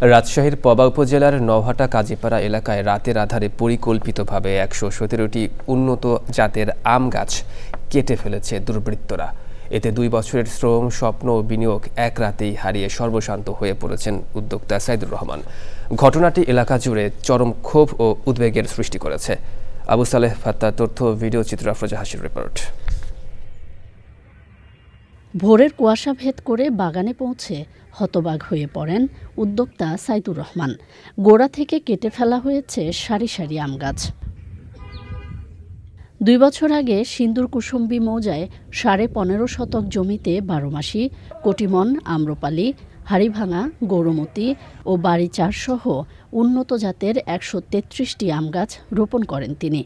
রাজশাহীর পবা উপজেলার নভাটা কাজীপাড়া এলাকায় রাতের আধারে পরিকল্পিতভাবে একশো সতেরোটি উন্নত জাতের আম গাছ কেটে ফেলেছে দুর্বৃত্তরা। এতে দুই বছরের শ্রম, স্বপ্ন ও বিনিয়োগ এক রাতেই হারিয়ে সর্বশান্ত হয়ে পড়েছেন উদ্যোক্তা সাইদুর রহমান। ঘটনাটি এলাকা জুড়ে চরম ক্ষোভ ও উদ্বেগের সৃষ্টি করেছে। আবু সালেহ ফাত্তা তথ্য, ভিডিও চিত্র আফরোজা হাসির রিপোর্ট। ভোরের কুয়াশা ভেদ করে বাগানে পৌঁছে হতবাগ হয়ে পড়েন উদ্যোক্তা সাইদুর রহমান। গোড়া থেকে কেটে ফেলা হয়েছে সারি সারি আম গাছ দুই বছর আগে সিন্দুর কুসুম্বি মৌজায় সাড়ে পনেরো শতক জমিতে বারোমাসি কোটিমন, আম্রপালি, হাড়িভাঙা, গৌরমতি ও বাড়ি চারসহ উন্নত জাতের একশো তেত্রিশটি আম গাছ রোপণ করেন তিনি।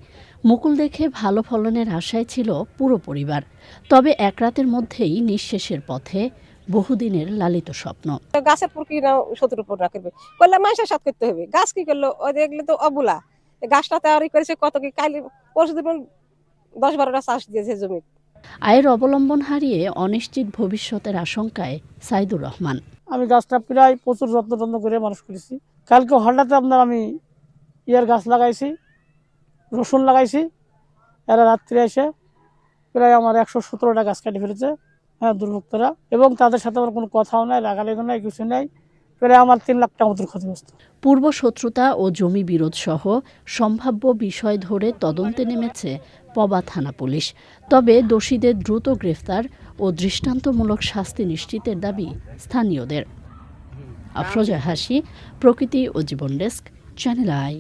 মুকুল দেখে ভালো ফলনের আশায় ছিল পুরো পরিবার। তবে এক রাতের মধ্যেই নিঃশেষের পথে বহুদিনের লালিত স্বপ্ন। গাছের পর না শত্রুর উপর রাখবে করলে মানুষের সাথ করতে হবে। গাছ কি করল? দেখলে তো অবুলা। গাছটা তৈরি করেছে কত কি? কাল পরশু দশ বারোটা চাষ দিয়েছে জমি আয়ের অবলম্বন হারিয়ে অনিশ্চিত ভবিষ্যতের আশঙ্কায় সাইদুর রহমান। আমি গাছটা প্রায় প্রচুর যত্ন টত্ন করে মানুষ করেছি। কালকে হঠাৎ আপনার আমি ইয়ার গাছ লাগাইছি রসুন লাগাইছি এরা রাত্রি এসে প্রায় আমার একশো সতেরোটা গাছ কাটি ফেলেছে। হ্যাঁ দুর্ভোক্তরা। এবং তাদের সাথে আমার কোনো কথাও নাই লাগালেগো নাই কিছু নাই। প্রায় আমার তিন লাখ টাকা মতো ক্ষতিগ্রস্ত। পূর্ব শত্রুতা ও জমি বিরোধ সহ সম্ভাব্য বিষয় ধরে তদন্তে নেমেছে পবা থানা পুলিশ। তবে দোষীদের দ্রুত গ্রেফতার ও দৃষ্টান্তমূলক শাস্তি নিশ্চিতের দাবি স্থানীয়দের। আফরোজা হাসি, প্রকৃতি ও জীবন ডেস্ক, চ্যানেল আই।